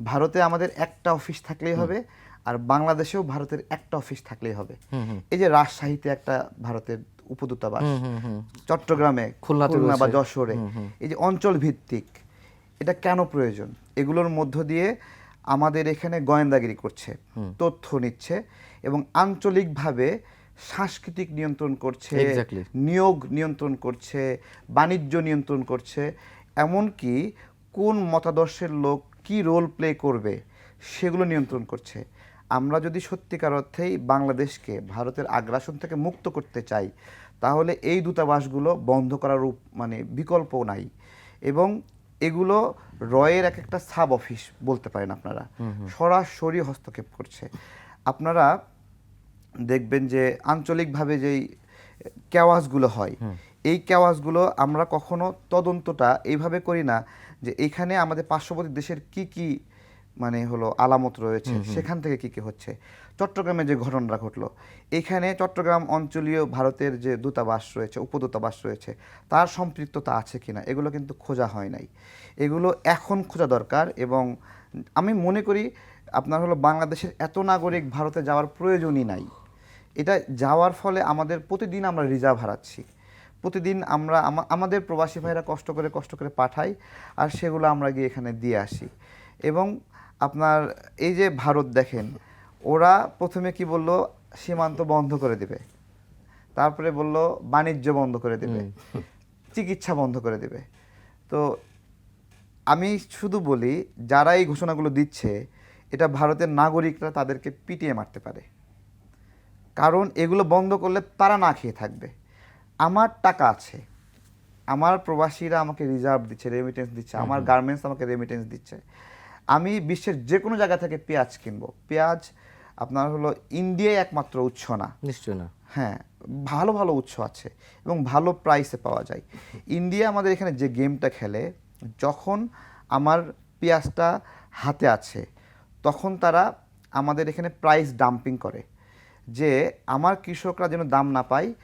ভারতে আমাদের একটা অফিস থাকলেই হবে আর বাংলাদেশেও ভারতের একটা অফিস থাকলেই হবে। এই যে রাজশাহীতে একটা ভারতের উপদূতাবাস চট্টগ্রামে খুলনা বা যশোরে এই যে অঞ্চল ভিত্তিক এটা কেন প্রয়োজন? এগুলোর মধ্য দিয়ে আমাদের এখানে গোয়েন্দাগিরি করছে তথ্য নিচ্ছে এবং আঞ্চলিকভাবে সাংস্কৃতিক নিয়ন্ত্রণ করছে নিয়োগ নিয়ন্ত্রণ করছে বাণিজ্য নিয়ন্ত্রণ করছে এমনকি কোন মতাদর্শের লোক কি রোল প্লে করবে সেগুলো নিয়ন্ত্রণ করছে। আমরা যদি সত্যিকার অর্থেই বাংলাদেশকে ভারতের আগ্রাসন থেকে মুক্ত করতে চাই তাহলে এই দূতাবাসগুলো বন্ধ করার মানে বিকল্প নাই। এবং এগুলো রয়ের এক একটা সাব অফিস বলতে পারেন আপনারা। সরাসরি হস্তক্ষেপ করছে। আপনারা দেখবেন যে আঞ্চলিকভাবে যেই কেওয়াজগুলো হয় এই কেওয়াজগুলো আমরা কখনো তদন্তটা এইভাবে করি না যে এখানে আমাদের পার্শ্ববর্তী দেশের কি কি মানে হলো আলামত রয়েছে সেখান থেকে কি কি হচ্ছে। চট্টগ্রামে যে ঘটনাটা ঘটলো এখানে চট্টগ্রাম অঞ্চলীয় ভারতের যে দূতাবাস রয়েছে উপদূতাবাস রয়েছে তার সম্পৃক্ততা আছে কিনা এগুলো কিন্তু খোঁজা হয় নাই। এগুলো এখন খোঁজা দরকার এবং আমি মনে করি আপনার হলো বাংলাদেশের এত নাগরিক ভারতে যাওয়ার প্রয়োজনই নাই। এটা যাওয়ার ফলে আমাদের প্রতিদিন আমরা রিজার্ভ হারাচ্ছি। প্রতিদিন আমরা আমাদের প্রবাসী ভাইরা কষ্ট করে কষ্ট করে পাঠাই আর সেগুলো আমরা গিয়ে এখানে দিয়ে আসি। এবং আপনার এই যে ভারত দেখেন ওরা প্রথমে কি বলল? সীমান্ত বন্ধ করে দেবে। তারপরে বলল বাণিজ্য বন্ধ করে দেবে। চিকিৎসা বন্ধ করে দেবে। তো আমি শুধু বলি যারা এই ঘোষণাগুলো দিচ্ছে এটা ভারতের নাগরিকরা তাদেরকে পিটিয়ে মারতে পারে। কারণ এগুলো বন্ধ করলে তারা না খেয়ে থাকবে। আমার টাকা আছে। আমার প্রবাসীরা আমাকে রিজার্ভ দিচ্ছে রেমিটেন্স দিচ্ছে আমার গার্মেন্টস আমাকে রেমিটেন্স দিচ্ছে। আমি বিশ্বের যে কোনো জায়গা থেকে পেঁয়াজ কিনবো। পেঁয়াজ আপনার হলো ইন্ডিয়ায় একমাত্র উৎস না। নিশ্চয় না। হ্যাঁ ভালো ভালো উৎস আছে এবং ভালো প্রাইসে পাওয়া যায়। ইন্ডিয়া আমাদের এখানে যে গেমটা খেলে যখন আমার পেঁয়াজটা হাতে আছে তখন তারা আমাদের এখানে প্রাইস ডাম্পিং করে। যে আমার কৃষকরা যেন দাম না পায়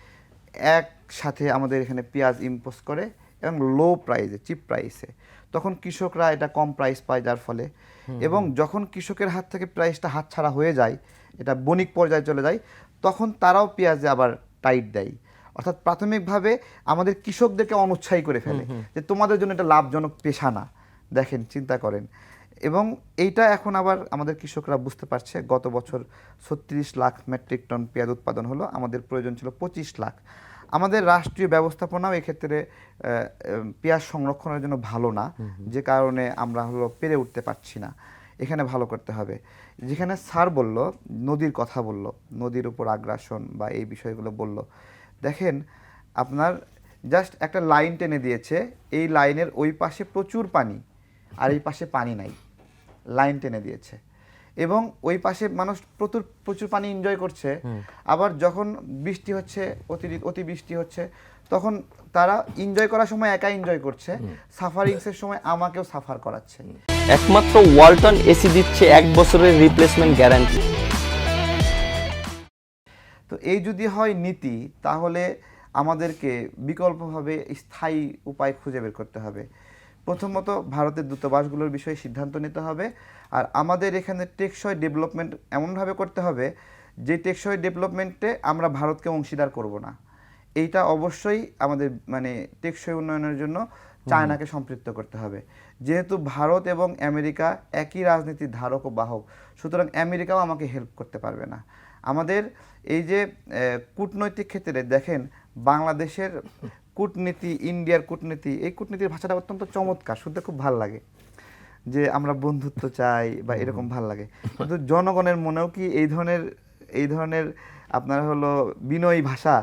একসাথে আমাদের এখানে পেঁয়াজ ইম্পোজ করে এবং লো প্রাইসে চিপ প্রাইসে তখন কৃষকরা এটা কম প্রাইস পায় যার ফলে। এবং যখন কৃষকের হাত থেকে প্রাইসটা হাতছাড়া হয়ে যায় এটা বণিক পর্যায়ে চলে যায় তখন তারাও পেঁয়াজে আবার টাইট দেয়। অর্থাৎ প্রাথমিকভাবে আমাদের কৃষকদেরকে অনুৎসাহী করে ফেলে যে তোমাদের জন্য এটা লাভজনক পেশা না। দেখেন চিন্তা করেন। এবং এইটা এখন আবার আমাদের কৃষকরা বুঝতে পারছে গত বছর ছত্রিশ লাখ মেট্রিক টন পেঁয়াজ উৎপাদন হলো আমাদের প্রয়োজন ছিল পঁচিশ লাখ। আমাদের রাষ্ট্রীয় ব্যবস্থাপনাও এক্ষেত্রে পেঁয়াজ সংরক্ষণের জন্য ভালো না। যে কারণে আমরা হলো পেরে উঠতে পারছি না। এখানে ভালো করতে হবে। যেখানে স্যার বলল নদীর কথা বলল নদীর উপর আগ্রাসন বা এই বিষয়গুলো বলল। দেখেন আপনার জাস্ট একটা লাইন টেনে দিয়েছে এই লাইনের ওই পাশে প্রচুর পানি আর এই পাশে পানি নাই। লাইন টেনে দিয়েছে। এবং ওই পাশে মানুষ প্রচুর প্রচুর পানি এনজয় করছে। আবার যখন বৃষ্টি হচ্ছে অতিরিক্ত অতি বৃষ্টি হচ্ছে তখন তারা এনজয় করার সময় একা এনজয় করছে। সাফারিংসের সময় আমাকেও সাফার করাচ্ছে। একমাত্র ওয়ালটন এসি দিচ্ছে এক বছরের রিপ্লেসমেন্ট গ্যারান্টি তো এই যদি হয় নীতি তাহলে আমাদেরকে বিকল্পভাবে স্থায়ী উপায় খুঁজে বের করতে হবে। প্রথমত ভারতের দূতাবাসগুলোর বিষয়ে সিদ্ধান্ত নিতে হবে। আর আমাদের এখানে টেকসই ডেভেলপমেন্ট এমনভাবে করতে হবে যে টেকসই ডেভেলপমেন্টে আমরা ভারতকে অংশীদার করব না। এইটা অবশ্যই আমাদের মানে টেকসই উন্নয়নের জন্য চায়নাকে সম্পৃক্ত করতে হবে। যেহেতু ভারত এবং আমেরিকা একই রাজনীতির ধারক ও বাহক সুতরাং আমেরিকাও আমাকে হেল্প করতে পারবে না। আমাদের এই যে কূটনৈতিক ক্ষেত্রে দেখেন বাংলাদেশের কূটনীতি ইন্ডিয়ার কূটনীতি এই কূটনীতির ভাষাটা অত্যন্ত চমৎকার শুনতে খুব ভালো লাগে। যে আমরা বন্ধুত্ব চাই বা এরকম ভালো লাগে। কিন্তু জনগণের মনেও কি এই ধরনের এই ধরনের আপনার হলো বিনয়ী ভাষা?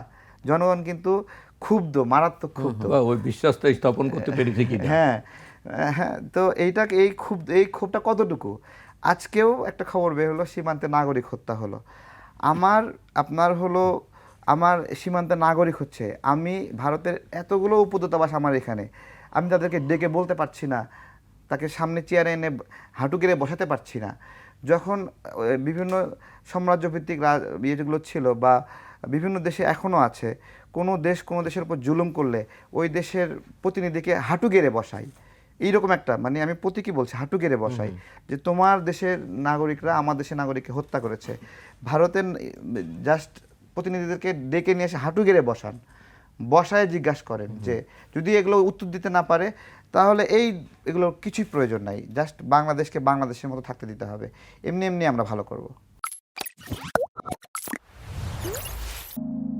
জনগণ কিন্তু ক্ষুব্ধ মারাত্মক ক্ষুব্ধ। বা ওই বিশ্বাসটা স্থাপন করতে পেরেছে কি হ্যাঁ হ্যাঁ তো এইটা এই খুব এই ক্ষোভটা কতটুকু? আজকেও একটা খবর বের হলো সীমান্তে নাগরিক হত্যা হলো। আমার আপনার হলো আমার সীমান্তে নাগরিক হচ্ছে। আমি ভারতের এতগুলো উপদূতাবাস আমার এখানে। আমি তাদেরকে ডেকে বলতে পারছি না। তাকে সামনে চেয়ারে এনে হাঁটু গেড়ে বসাতে পারছি না। যখন বিভিন্ন সাম্রাজ্যভিত্তিক রাজ- ইয়ে যেগুলো ছিল বা বিভিন্ন দেশে এখনও আছে কোনো দেশ কোনো দেশের উপর জুলুম করলে ওই দেশের প্রতিনিধিকে হাঁটু গেড়ে বসায় এইরকম একটা মানে আমি প্রতীকী বলছি হাঁটু গেড়ে বসাই। যে তোমার দেশের নাগরিকরা আমার দেশের নাগরিককে হত্যা করেছে। ভারতের জাস্ট প্রতিনিধিদেরকে ডেকে নিয়ে এসে হাঁটু গেড়ে বসান। বসায় জিজ্ঞাসা করেন যে যদি এগুলো উত্তর দিতে না পারে তাহলে এই এগুলো কিছুই প্রয়োজন নাই। জাস্ট বাংলাদেশকে বাংলাদেশের মতো থাকতে দিতে হবে। এমনি এমনি আমরা ভালো করব।